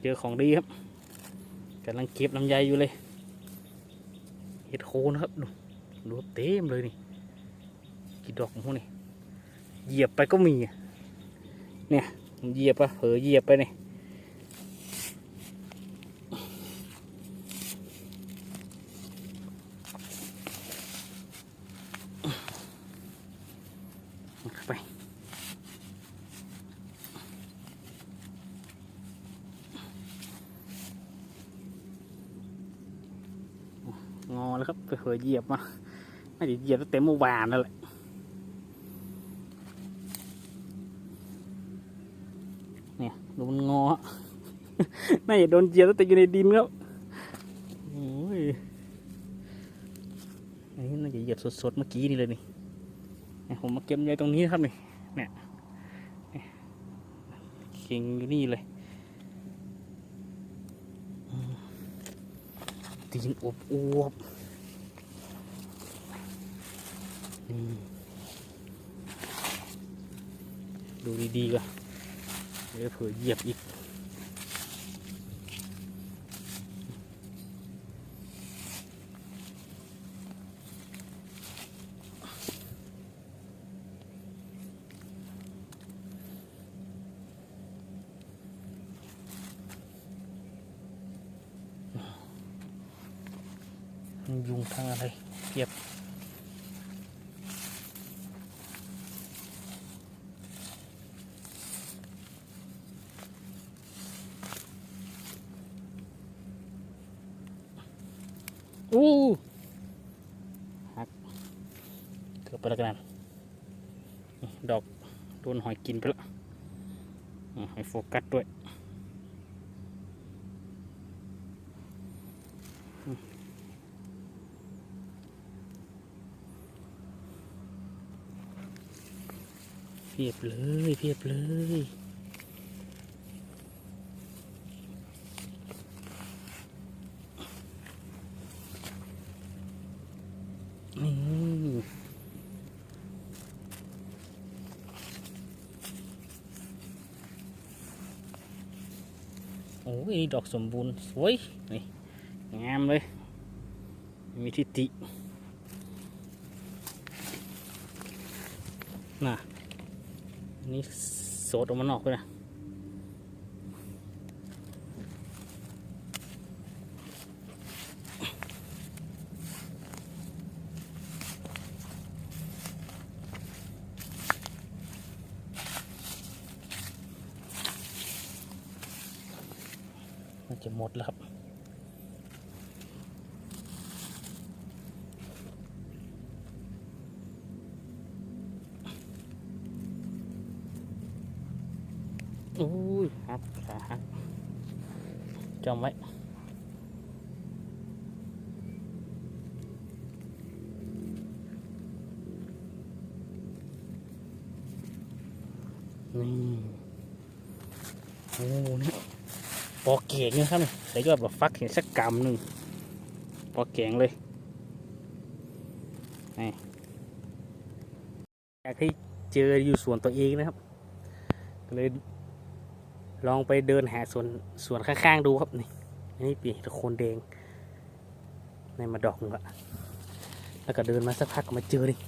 เจอของดีครับกำลังเก็บลำไยอยู่เลยเห็ดโคนครับดูดูเต็มเลยนี่กี่ดอกของพวกนี้เหยียบไปก็มีเนี่ยเหยียบปะเผลอเหยียบไปเนี่ยเข้าไป งอแล้วครับ เหยียบมาไม่ได้เหยียบตั้งแต่เมื่อวานนั่นแหละเนี่ยดูมันงอน่าจะโดนเหยียบตั้งแต่อยู่ในดินครับโอ้ยอันนี้น่าจะเหยียบสดๆเมื่อกี้นี่เลยนี่เนี่ยผมมาเก็บใยตรงนี้ครับนี่เนี่ยเนี่ยเข่งอยู่นี่เลยตีนอบอวบๆ นี่ดูดีๆก่อนเดี๋ยวเผื่อเหยียบอีก ยุงทั้งอะไรเพียบ อู้หักเกือบไปแล้วกัน ดอกโดนหอยกินไปแล้วอะให้โฟกัสด้วยเพียบเลยเพียบเลยนี่โอ้ย ดอกสมบูรณ์สวยนี่งามเลย มีทิติน่ะนี่โสดออกมานอกเลยนะมันจะหม ดแล้วครับอุ้ยหักขาหักจำไว้นี่โอ้นี่ปอเก่ งนะครับแต่ก็แบบฟักเห็นสักกำหนึ่งปอเก่งเลยนี่อยากให้เจออยู่ส่วนตัวเองนะครับก็เลยลองไปเดินหาสวนสวนข้างๆดูครับนี่อันนี้ปีตะโคนแดงในมาดอกนึงละแล้วก็เดินมาสักพักก็มาเจอนี่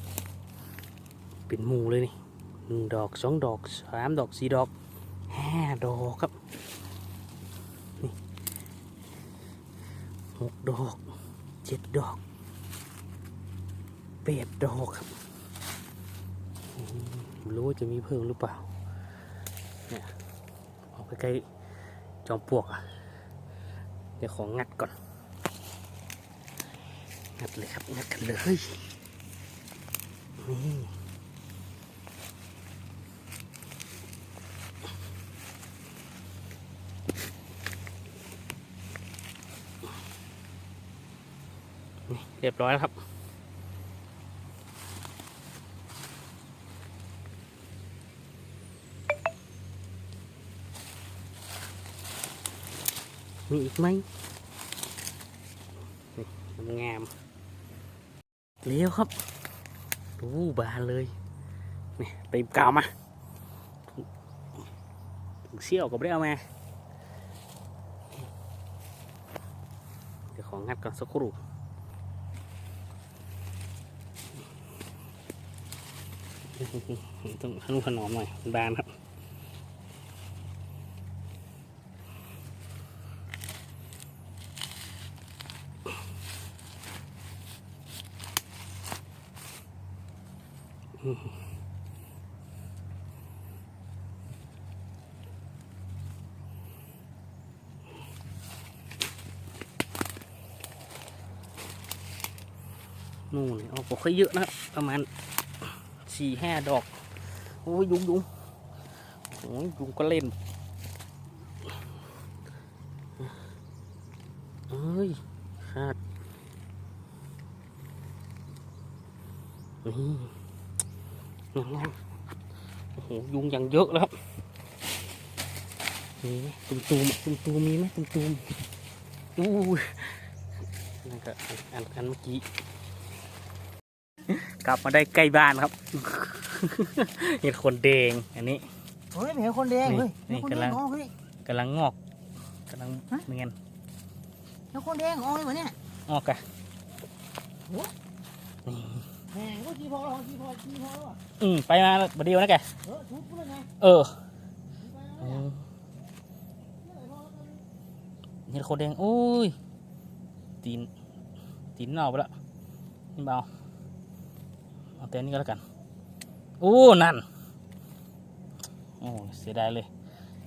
เป็นหมูเลยนี่หนึ่งดอกสองดอกสามดอกสี่ดอกห้าดอกครับ หกดอกเจ็ดดอกแปดดอกครับไม่รู้ว่าจะมีเพิ่มหรือเปล่าเนี่ยออกไปใกล้จอมปลวกอะ เดี๋ยวของงัดก่อน งัดเลยครับ งัดกันเลยนี่ เรียบร้อยแล้วครับ มีอีกไหมงามเลี้ยวครับดูบานเลยนี่เต็มกาวมาถุงเชี่ยวก็ไม่ได้เอามาเดี๋ยวของงัดก่อนสักครู่ ต้องขนุขนอมหน่อยบานครับนู่นออกบอกค่อยเยอะนะครับประมาณ สี่ห้าดอก โอ้ยยุงยุงโอ้ยยุงก็เล่นเอ้ยขาดนี่งามๆโอ้โหยุงอย่างเยอะแล้วครับมีไหมตุ่มตุมตุ่มตุมมีไหมตุ่มตุมอู้ยนั่นก็อันอันเมื่อกี้ กลับมาได้ใกล้บ้านครับ เห็นคนแดงอันนี้ เฮ้ยไม่เห็นคนแดงเฮ้ยนี่เห็นคนแดกำลัง งอ๋อเฮ้ยกำลังงอกกำลังฮะเมียนเห็นคนแดงอ๋อเลยวะเนี่ยงอกอะแหมก็ขี้พอแล้วขี้พอขี้พอแล้วอะอืมไปมาบดเดียวนะแกเออทุบเลยไงเออไปอืแล้วมเห็นคนแดงโอ้ยตีนตีนเน่าไปแล้วนี่เบา เอาแต่นี้ก็แล้วกันโอ้นั่นโอ้เสียดายเลย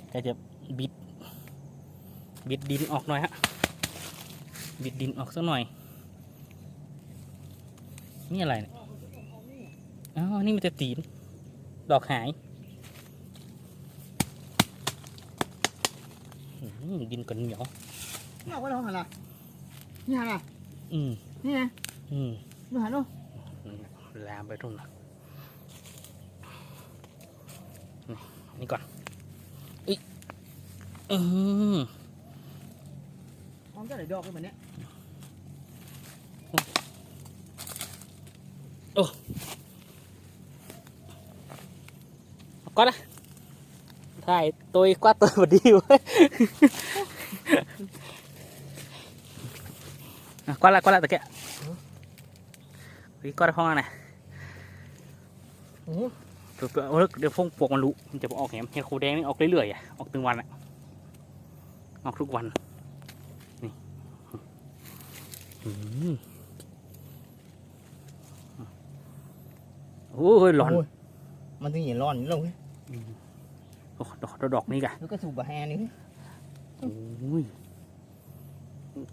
แกจะบิด บิดดินออกหน่อยฮะ บิดดินออกสักหน่อย นี่อะไรเนี่ยอ๋อนี่มันจะตีน ดอกหายอื้อหือดินก็เหนียวนี่เอาไว้ทำอะไรนี่ฮะอืมนี่ไงอืมดูหันดู ลามไปตรงนั้นนี่นี่ก่อนอีอืมมันจะไหนดอกกันแบบเนี้ย có đó thầy tôi quá tôi mà đi quá à, qua lại qua lại tờ kia đi qua đây phong này โอ้โหเดี๋ยวเดี๋ ยวเดี๋ยวฟงปวกมันรู้มันจะออกแหมเห็ดโคแดงนี่ออกเรื่อยๆอะออกตึงวันอะออกทุกวันนี่โอ้ยร้อนมันถึงเห็นร้อนนี่ลงดอกดอกนี่กะแล้วก็สูบบะแฮนี่โอ้ย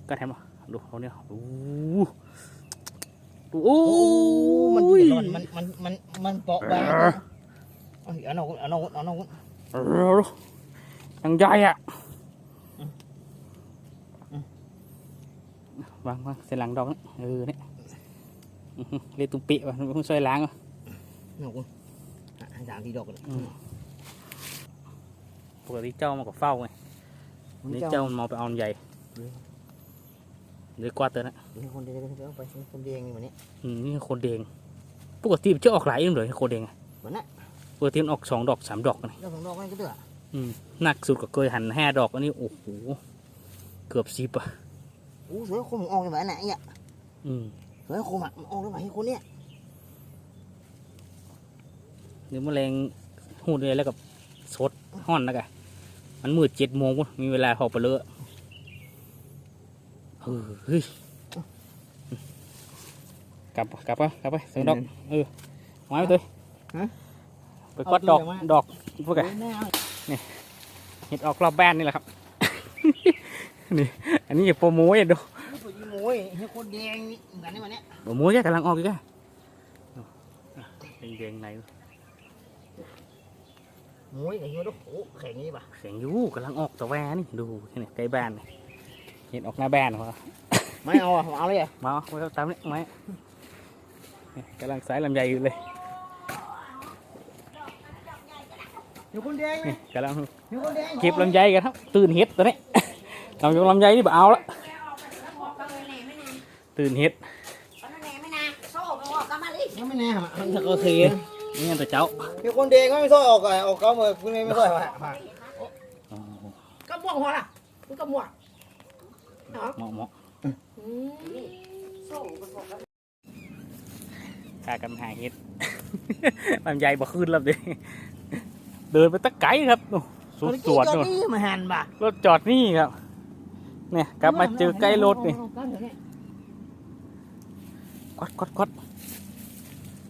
ก็แถมอะดูเขาเนี่ยโอ้ โอ้มันยเห็นร้อนมันมันมันมันเปาะบางเอาเอาหนอกเอาหนอกเอาหนอกเออยังใหญ่อะวางวางเส้นหลังดอกเออเนี่ยอื้อหือเรียกตุ้มปีว่ะมันช่วยล้างอะหนอกอะสามทีดอกเลยปกติเจ้ามันก็เฝ้าไงนี่เจ้ามันมองไปเอาอันใหญ่ เดี๋ยวกวาดเตอนะเห็นคนแดงเดี๋ยวไปเห็นคนแดงนี่วันนี้อืมนี่คนแดงปกติมันจะออกหลายเองเลยโคแดงอะเหมือนน่ะปกติมันออกสองดอกสามดอกนะดอกสองดอกนี่ก็เดือดหนักสุดก็เคยหันห้าดอกอันนี้โอ้โหเกือบสิบอะโอ้สวยคมออกเลยแบบไหนอะอืมสวยคมอะมันออกเลยแบบให้คนเนี้ยเดี๋ยวแมลงหูดเลยแล้วกับสดห่อนนะกะมันมืดเจ็ดโมงปุ๊บมีเวลาพอไปเลอะ เออเฮ้ยกลับกลับปะกลับไปสองดอกเออไม้ไปเลยไปกวาดดอกดอกพวกแกแม่เอาเห็ดออกรอบบ้านนี่แหละครับนี่อันนี้อย่าโปรโมทอย่าดูนี่ตัวยีโมยให้คนแดงนี่เหมือนกันนี่วันเนี้ยโปรโมทแค่กำลังออกอยู่แค่แดงๆไหนโมยไอ้เหี้ยดูโอ้แข็งนี่ป่ะเสียงอยูกำลังออกแต่แวนี่ดูนี่ใกล้บ้านนี่ เห็นออกหน้าบ้านพอไม่เอาอะเอาเลยอะมาเอาไว้ตามนี่ไม้นี่กำลังสายลำไยอยู่เลยเดี๋ยวคนแดงนี่กำลังเดี๋ยวคนแดงเก็บลำไยกันครับ ตื่นเห็ดตัวนี้ลำยงลำไยนี่บ่เอาละตื่นเห็ดยังไม่แน่มันจะโอเคนี่ไงตัวเจ้าเดี๋ยวคนแดงก็ไม่ซ้อยออกอะออกก็มือคุณไม่ซ้อยว่ะอ๋อก็ม่วงหัวล่ะมึงก็ม่วง เหมาะเหมาะกากันหาเห็ดมันใหญ่บ่ขึ้นแล้วเด้เดินไปตะไกลครับโอ้สุดสวนโน่นู่นนี่มาหันบ่ะรถจอดนี่ครับ เนี่ยกลับมาเจอใกล้รถนี่กดกดกด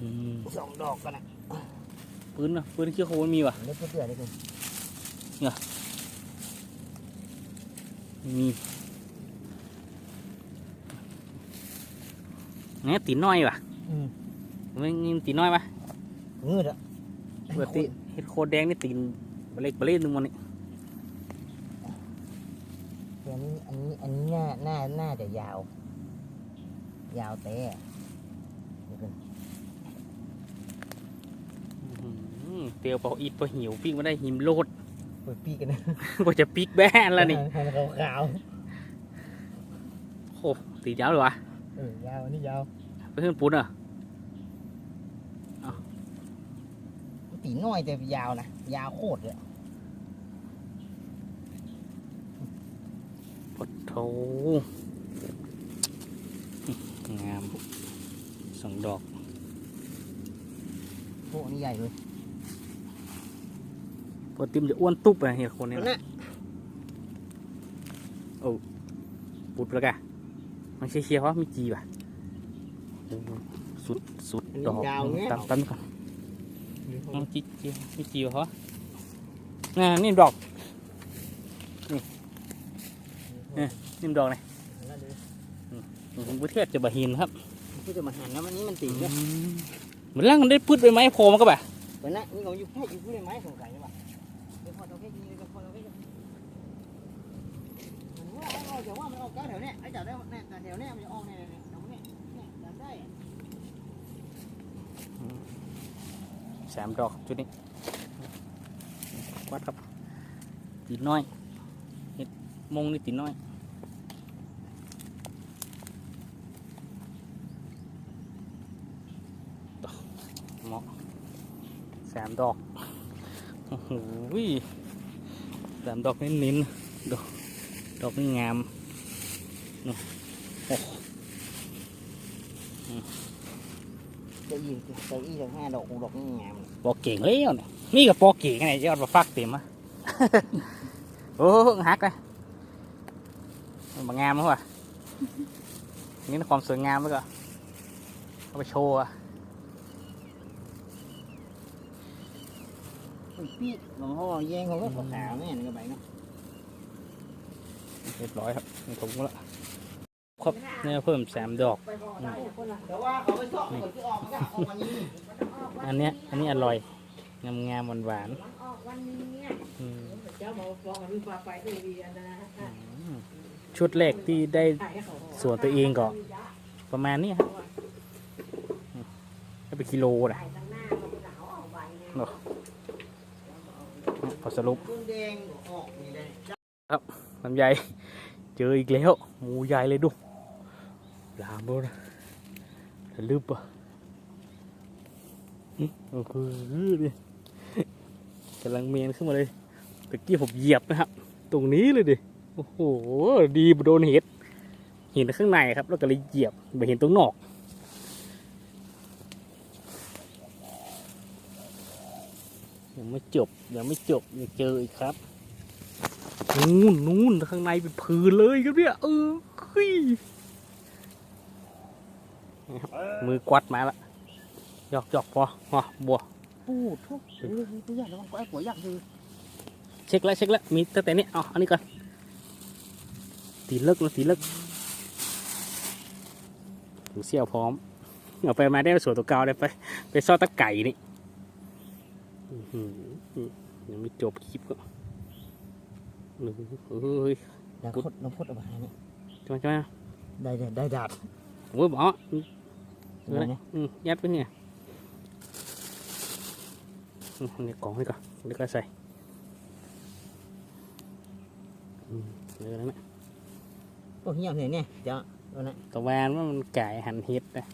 อืมสองดอกกันนะปืนนะปืนเขี้ยวโคมันมีวะเล็กเพื่อได้คุณมี นี่ยตีน้อยวะอืมมันมีตีน้อยปะงืดอะเปิดตีเห็ดโคดแดงนี่ตีนเล็กเบลเล่นหนึงมันนี่อันนี้อันนี้อันนี้หน้าหน้าหน้าจะยาว ยาวแต่เดี๋ยวก่อนอื้อหือเตียวพออีดพอหิวปิ้งมาได้หิมโลดเปิดปีกกันนะกว่าจะปิกแบ้นแล้วนี่หันขาวขาวโอ้ตียาวเลยวะๆ เออยาวอันนี้ยาวไปขึ้นปุ้นอะตีน้อยแต่ยาวนะ ยาวโคตรเลยปดโถงามสองดอกโอ้อันนี้ใหญ่เลยปกติมันจะอ้วนตุ๊บอะเห็ดคนเนี้นั่นนะนะปุดแล้วกะ มันเชียวๆเพราะมีจีป่ะโอ้โหสุดสุดอันดนี้อกยาวเงี้ยตามตั้มก่อนเอาจีจีมีจีป่ะเขาน่ะนี่ดอกนี่ดอกนี่ผมประเทศจะบะหินครับคือจะมาหันนะวันนี้มันตีเนี่ยเหมือนร่างมันได้พืชใบไม้โผล่มาก็บ่ะตอนนั้นนี่เขาอยู่แค่อยู่ผู้ใดไม้สงสัยใช่ปะ กก้าแถวเนี้ยไอ้จับได้เนี่ยแต่แถวเนี้ยมันจะออกเนี่ยเนี่ยแถวเนี้ยเนี่ยจับได้อะสามดอกจุดนี้วัดครับตีน้อยเห็ดมงนี่ตีน้อยเหมาะสามดอกโอ้โหสามดอกเน้นๆดอกดอกนี่งาม นู่นโอ้จะยิงจะอีถึงห้าดอกหกดอกนี่งามเลยปอเก่งแล้วเนี่ยนี่กับปอเก่งไงยอดมาฟักเต็มอะ ความสวยงามแล้วก็เนี่ยเขาก็ขาวๆเนี่ยนี่ก็ไปเนาะเรียบร้อยครับเนี่ยเพิ่มสามดอกอันนี้อันเนี้ยอันนี้อร่อย งามงามหวานหวานมันออกวันนี้เนี่ยๆอืมเจ้าบอกบอกมันมีปลาไปตัวเดียวนะฮะชุดแรกที่ได้ส่วนตัวเองก็ประมาณนี้ครับได้ไปกิโลนะพอสรุปครื่องแดงออกนี่ได้ลำไยเจออีกแล้วหมูใหญ่เลยดู ลามบ่นะจะลึบอะอือโอ้โหดิกำลังเมนขึ้นมาเลยตะกี้ผมเหยียบนะครับ ตรงนี้เลยดิ โอ้โห ดีโดนเห็ดเห็นข้างในครับ แล้วก็เลยเหยียบไม่เห็นตรงนอกยังไม่จบยังไม่จบยังเจออีกครับนู่นนู่นข้างในเป็นผืนเลยครับเนี่ยเออครับ มือกวัดมาละหยอกหยอกพอพอบัวปูดทุกเออตัวใหญ่แล้วมันก็ไอ้หัวยักษ์คือเช็คแล้วเช็คแล้วมีตั้งแต่นี้เอาอันนี้ก่อนตีเลิกแล้วตีเลิกถึงเสี่ยวพร้อมเอาไปมาได้สวนตัวเก่าเลยไป ไปซ่อนตะไก่นี่อื้อหือยังไม่จบคลิปก็เฮ้ยน้ำพดน้ำพดเอามาเนี่ยใช่ไหมใช่ไหมได้ได้ได้ดาบผมก็บอก เห็นไหมอืมยัดไปเนี่ยอืมนี่กล่องให้ก่อนแล้วก็ใส่อืมเดี๋ยวนะโอ้ยยังเห็นเนี่ยเจ้าตัวนั้นตะแวนว่ามันไก่หันเห็ดนะ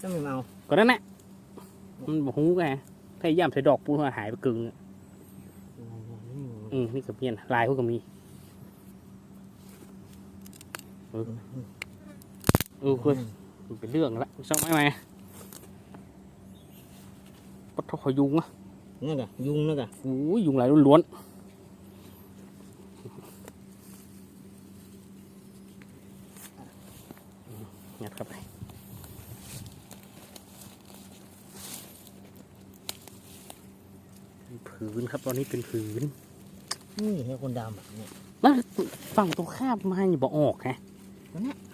ต้องมีเมาก็นั่นแหละมันบอกหูไงถ้าย่ำใส่ดอกปูนหายไปกึ่งอะอืมนี่กับเมียนลายพวกก็มีเออเออคุณมัน เป็นเรื่องละชอบไหมไหมปะทอยุงอะนั่นกะยุงนั่นกะโอ้ยยุงหลายล้วนๆงัดเข้าไปเป็นผืนครับตอนนี้เป็นผืนนี่ให้คนดำอะเนี่ยแล้วฝั่งตรงข้ามมาอย่าบอกออกไงเอ้ยใ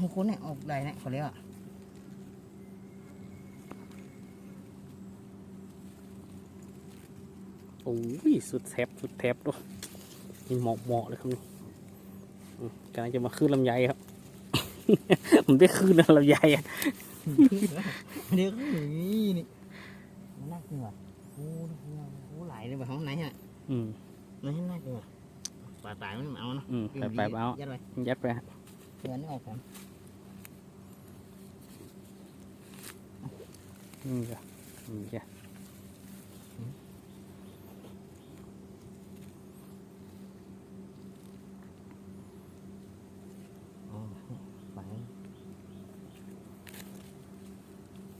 ห้คนเนี่ยออกได้นะเขาเรียกอะโอ้ยสุดแทบสุดแทบด้วยนี่เหมาะเหมาะเลยครับนี่อืมกำลังจะมาขึ้นลำไยครับ ผมได้ขึ้นแล้วลำไยอะเดี๋ยวก็อย่างนี้นี่มันน่ากินว่ะโอ้โหโอ้หลายเลยแบบของไหนฮะอืมมันให้น่ากินว่ะปลาตายมันเอาเนาะอืมไปไปเอายัดไปยัดไป ฮะเดี๋ยวนี้ออกกันนี่จ้ะนี่จ้ะอ๋อไป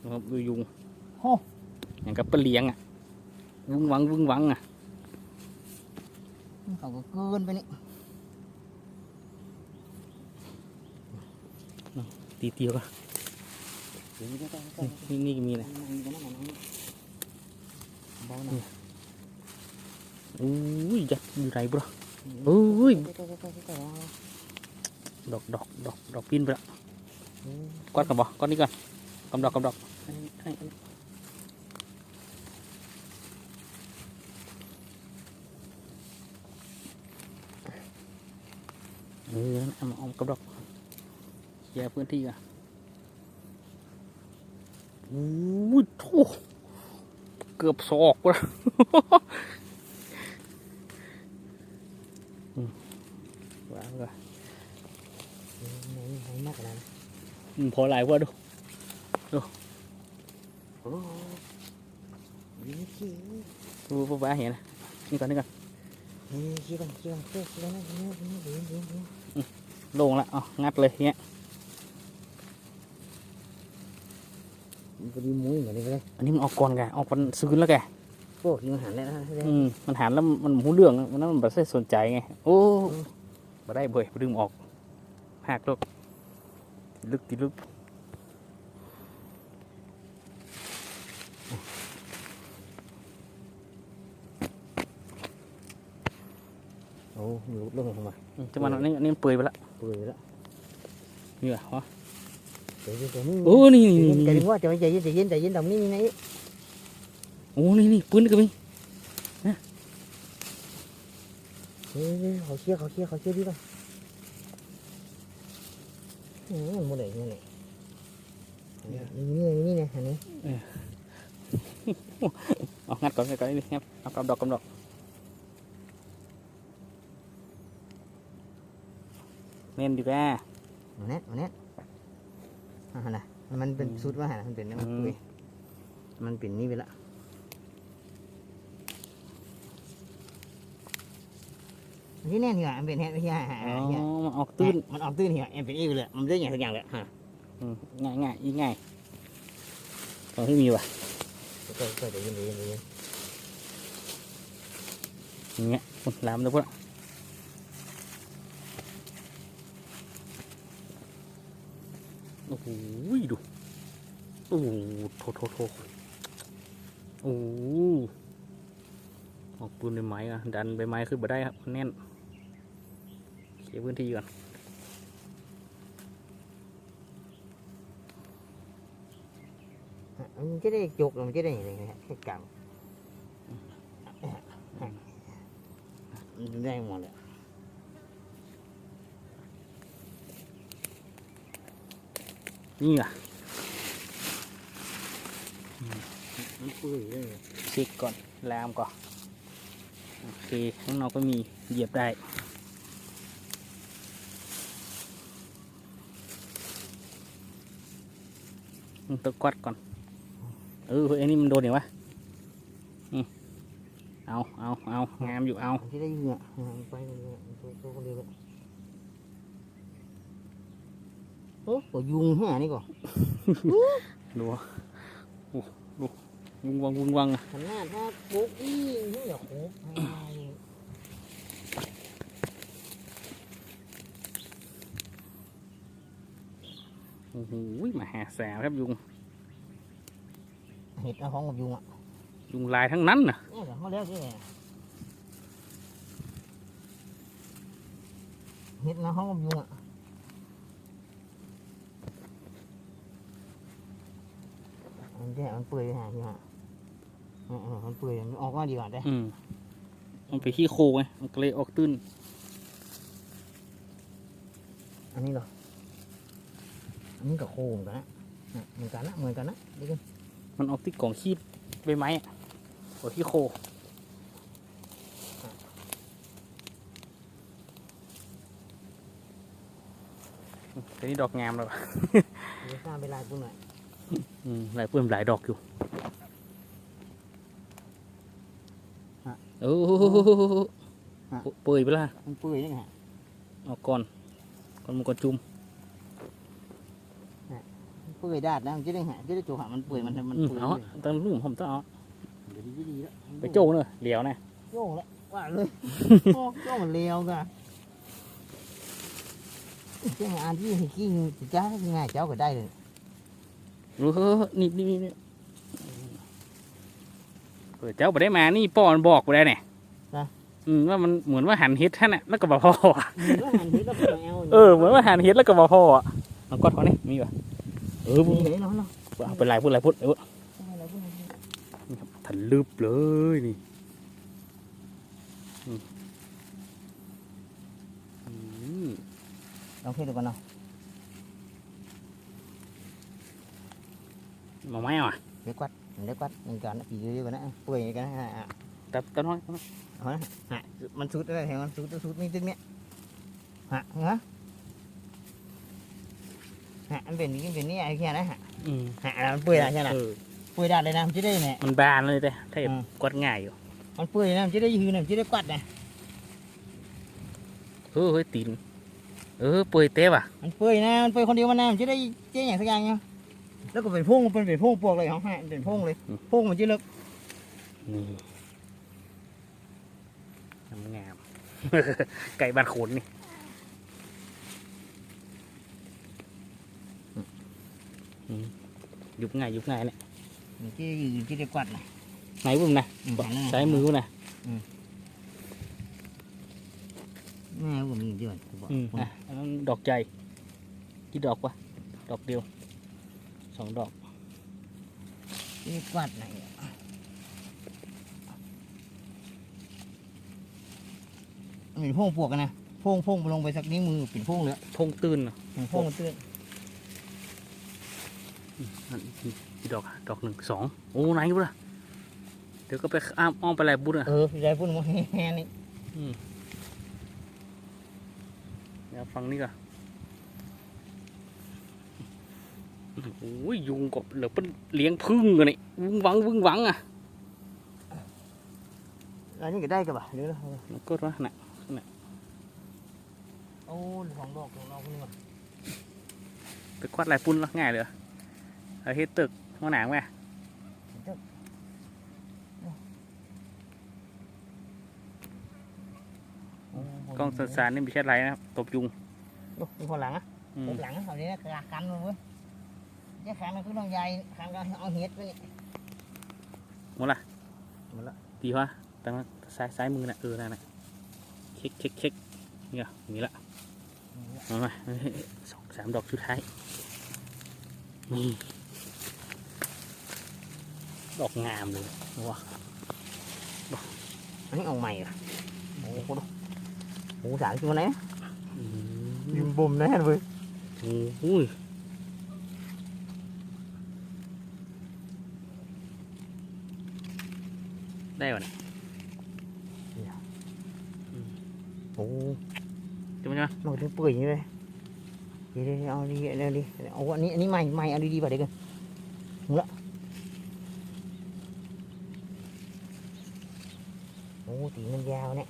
นะครับดูยุงโอ้อย่างกับปลาเลี้ยงอะวึ้งวังวึ้งวังอะเขาก็เกินไปนี่ ตีเตียวก็เดี๋ยวนี้ก็ต้องนี่นี่ก็มีนะเบาหน่อยอุ้ย ยัดอยู่ไรบ่โอ้ยดอกดอกดอกดอกพินไปละกอดกับบ่กอดนี่ก่อนกำดอกกำดอกให้ให้ให้เออนั่นเอามาเอากำดอกเคลียร์พื้นที่ก่อนอุ้ยโถเกือบศอกว่ะอืมวางก่อนไหนมากขนาดนั้นอืมพอหลายว่าดูโอ้ยขี้ดูป้าป้าเห็นนะนี่ก่อนนี่ก่อนนี่ขี้กันขี้กันขี้กันนะนี่นี่นี่นี่นี่โล่งละเอ๋องัดเลยเนี้ย มันก็ดีมุ้ยเหมือนนี้เลยอันนี้มันออกก่อนแกออกวันซืนแล้วแกโอ้ยิงหันเลยนะอืมมันหันแล้วมันหูเรื่องมันนั้นมันแบบสนใจไงโอ้มาได้เบยดึงออกหักลูกลึกติลึกโอ้ลุกเรื่องทำไมอืมจะมันอันนี้อันนี้มันเปื่อยไปละเปื่อยแล้วนี่เหรอเดี๋ยวเดี๋ยวนี่ โอ้นี่นี่นี่ใจนี่เย็นว่าใจเย็นใจเย็นใจเย็นตรงนี้นี่นี่โอ้นี่นี่ปืนนี่ก็มีเฮ้ยเขาเชี่ยเขาเชี่ยเขาเชี่ยดีป่ะอืมมันโมเดลนี่นี่นี่นี่นี่อันนี้เอางัดก่อนงัดก่อนนี่งัดเอากำดอกกำดอกเม่นดีกว่ามาเนี้ยมาเนี้ย อ่านะมันเป็นสุดว่ามันเป็นมันปุยมันเป็นนี่ไปละที่แน่นเหรอมันเป็นแฮะไม่ใช่อ๋อฮะมันออกตื้นมันออกตื้นเหรอมันเป็นอีกเลยมันได้อย่างสักอย่างเลยฮะอืมง่ายง่ายอีง่ายตอนที่มีว่ะก็ก็จะยินดียินดีอย่างเงี้ยมันลามแล้วพวก โอ้โหดู โอ้โหโถโถโถโอ้โหออกปืนใบไม้อะดันใบไม้ขึ้นมาได้ครับแน่นเคลียร์พื้นที่ก่อนมันจะได้จกมันจะได้อย่างไรแค่ก่ามันได้หมดเลย นี่อะมันปุ้ยเลยเช็คก่อนลามก่อน โอเค ข้างนอกก็มีเหยียบได้อืมต้องกวัดก่อน เออเฮ้นนี้มันโดนอย่างวะเอาเอาเอางามอยู่เอาที่ได้เหงื่อไปเหงื่อตัวตัวคนเดียวเลย โอ้ก็ยุงแห่นี่ก่อนดูโอ้ดูวุงวังวุงวังอะขนาดถ้าปุ๊กอี้นี่อย่าโคบให้โอ้โหมาหาแสบครับยุงเห็ดเอาของกับยุงอะยุงลายทั้งนั้นน่ะนี่เดี๋ยวเขาเรียกที่ไหนเห็ดเอาของกับยุงอะ มันแย่มันเปื่อยหาที่ฮะเออเออมันเปื่อยมันออกมาดีกว่าได้อืมมันไปขี้โคไงมันก็เลยออกตื้น อันนี้เหรอ อันนี้กับโคเหมือนกันนะอะเหมือนกันนะเหมือนกันนะเดี๋ยวกันมันออกที่กล่องขี้ใบไม้อะออกที่โคแต่นี่ดอกงามแล้วอะเดี๋ยวข้ามไปลายกูหน่อยอืม หลายเพื่อนหลายดอกอยู่โอ้โหเปื่อยไปละมันเปื่อยนี่ไงออกก่อนก่อนมันก่อนจุ่มเปื่อยดาดนะมันจะได้หาจะได้โจหามันเปื่อยมันมันเปื่อยเอาอะต้งนุ่มผมต้องเอาไปโจ้เนอะเหลียวนะโจ้แล้วว่าเลยโจ้โจ้มันเหลียวกันเจ้าที่ให้ขี้จ้าง่ายเจ้าก็ได้เลย เฮ้อนี่นี่นี่เปิดเจ้าไปได้มา นี่ป้อนบอกไปได้เนี่ยอืมว่ามันเหมือนว่าหันเฮ็ดท่านน่ะแล้วก็บ่พออะมีก็หันเห็ดแล้วเปื่อยเอาเออเหมือนว่าหันเฮ็ดแล้วก็บ่พออะน้องกอดเขาเนี่ยมีป่ะเออมีมึงไหนเนาะเนาะเอาเป็นไรพูดอะไรพูดเอออะไรพวกนี้นี่ครับทันลึบเลยนี่อืมอืมลองเทดูกันเนาะ มาไหมอะเล็กวัดเล็กวัดเหมือนกันนะปีเดียวกันนะเปื่อยกันนะฮะตัดต้นน้อยเอานะฮะมันสุดได้แถวมันสุดสุดนี่ตึงเนี้ยฮะเหรอฮะมันเป็นนี่เป็นนี่ไอ้แค่นะฮะอืมฮะมันเปื่อยได้ใช่ไหมเออเปื่อยได้เลยนะมันจะได้เนี่ยมันบานเลยแต่ถ้าอืมกดง่ายอยู่มันเปื่อยนะมันจะได้ยืนนะมันจะได้กวัดนะเออเฮ้ยตีนเออเปื่อยเต้ป่ะมันเปื่อยนะมันเปื่อยคนเดียวมันนะมันจะได้เจ๊อย่างสักอย่างเนาะ แล้วก็เป็นพุ่งมันเป็นพุ่งปวกเลยของฮะเป็นพุ่งเลยพุ่งมันจะเลิกนี่งามงามไก่บ้านโขนนี่อืมยุบง่ายยุบง่ายเนี่ยมันจะยืนจะได้กวัดนะไหนบุ้มนะอืมบอกไหนนะใช้มือนะแม่ผมมีเดือนบอกอืมอะอันนั้นดอกใจกี่ดอกวะดอกเดียว สองดอกจะได้กวัดไหนมันเป็นพุ่งปวกกันนะพุ่งพุ่งลงไปสักนิ้วมือเป็นพุ่งเลยพงตื้นน่ะพุ่งมันตื้นอันนี้กี่ดอกอะดอกหนึ่งสองโอ้ไหนบุล่ะเดี๋ยวก็ไปอ้ามอ้อมไปหลายบุญอะเออพี่ได้พุ่งมาแฮ่นี่เดี๋ยวฟังนี่ก่อน อ้ยยุงกบเหลือเป็นเลี้ยงพึ่งกันนี่วึ้งวังวึ้งวังอะอันนี้ก็ได้กับบ่ะเดี๋ยวนะมันก็ว่าน่ะโอ้สองดอกของเราคนนี้ว่ะไปควัดหลายปุ่นแล้วง่ายเลยเอาเฮ็ดตึกหัวหนังไหมกล้องสารๆนี่มีแค่ไรนะครับตบยุงดูมีคนหลังอะอืมผมหลังเขาเนี่ยกระกันเลย เว้ยเนี่ยขันมันคือน้องใหญ่ขันก็เอาเห็ดไปนี่หมดละหมดละดีวะแต่ว่าซ้ายซ้ายมือน่ะเออนั่นน่ะเช็คเช็คเช็คเนี่ยมีละมามาสองสามดอกสุดท้ายนี่ดอกงามเลยว้าอันนี้เอาใหม่อะโอ้โหดูโอ้โหสารตัวไหนอืยิมมบ่มแน่เลยโอ้ย ได้วะเนี่ยโอ้โหจะมันจะมันก็ถึงเปื่อยอย่างนี้เลยเดี๋ยวเดี๋ยวเอาดีเอาดีเอาอันนี้อันนี้ใหม่ใหม่เอาดีๆป่ะเดี๋ยวกันหมดละตีนมันยาวเนี่ย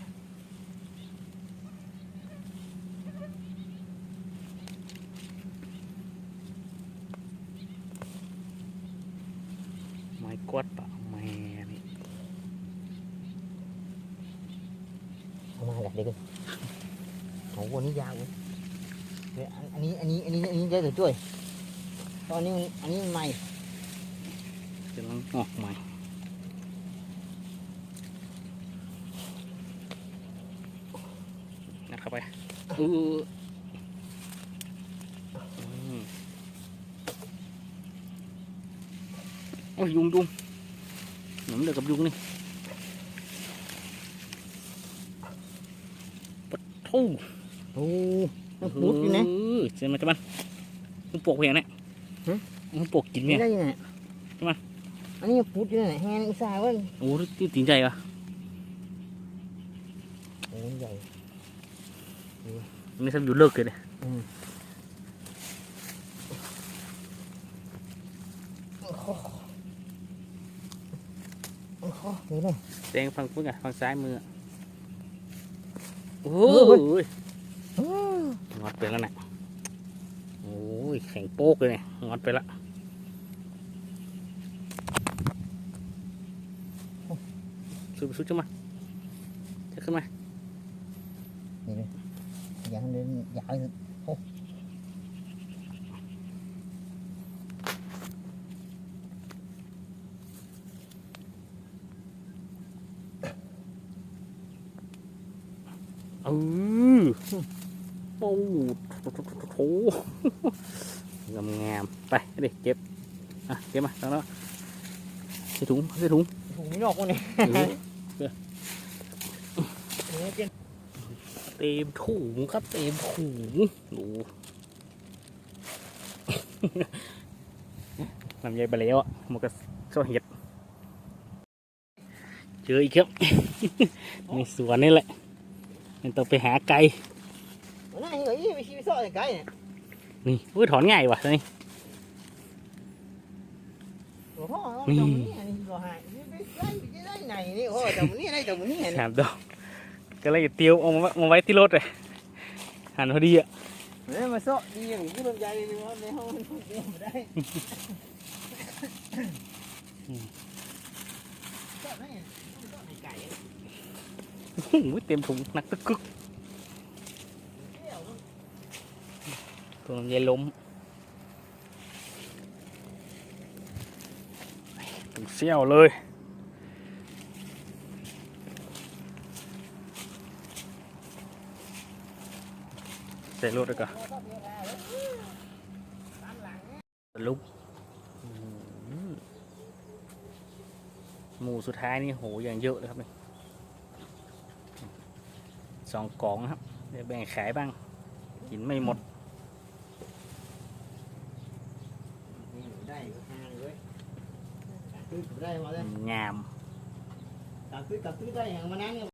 ไม้กวาดปะไม้นี่ เอามาแหละเด็กโอ้โหอันนี้ยาวเลยเดี๋ยวอันอันนี้อันนี้อันนี้อันนี้ได้ตัวช่วย ตอนนี้มันอันนี้มันใหม่กำลังออกใหม่นัดเข้าไปอืออืมโอ้ยยุงยุงหนุ่มเดือกับยุงนี่ปะทูโอ้มันพุดอยู่นะเออเจอมันจะมัน มันปวกเพียงเนี่ยฮะมันปวกกินไม่เนี่ย ได้ยังไงใช่ไหมอันนี้พุดอยู่นะแฮนอุตส่าห์ว่าโอ้ที่ตีนใจวะโอ้ใหญ่นี่ทำอยู่เลิกเลยเนี่ยโอ้โหโอ้โหเดี๋ยวเลยแดงฝั่งพุ่งอะฝั่งซ้ายมืออะโอ้เฮ้ยยอื้องอดไปแล้วนะโอ้ ยแข็งโป๊กเลยเนี่ยงอดไปละชุบชุบขึ้นมาจะขึ้นมาอย่าให้เดินยาวเลยโอ้เออ โอ้โหโถงามงามๆไปดิเก็บอะเก็บมาตั้งแล้วใส่ถุงใส่ถุงถุงนี่นอกวะเนี่ยเต็มถุงครับเต็มถุงดูลำไยไปแล้วอะมันก็ก็เห็ดเจออีกครับในสวนนี่แหละมันต้องไปหาไก่ วันนั้นเฮ้ยไปชี้ไปซ่อนไกลเนี่ยนี่เว้ยถอนง่ายว่ะตอนนี้หลวงพ่อเอาจำนี่อันนี้หลวงหายได้ได้ได้ไหนนี่โอ้จำนี่ได้จำนี่ถามดอกก็เลยเตียวเอามามาไว้ที่รถเลยหันพอดีอะเฮ้ยมาซ่อดีอย่างนี้ลำไยเลยว่าในห้องมันเดียวได้ซ่อได้ซ่อในไก่อุ้ยเต็มถุงหนักตึกกึก ตัวลำไยล้มถึงเซี่ยวเลยใส่รถเลยก่อนลุกหมูสุดท้ายนี่โหอย่างเยอะเลยครับนี่สองกล่องครับเดี๋ยวแบ่งขายบ้าง กินไม่หมดห่างเลย ตื้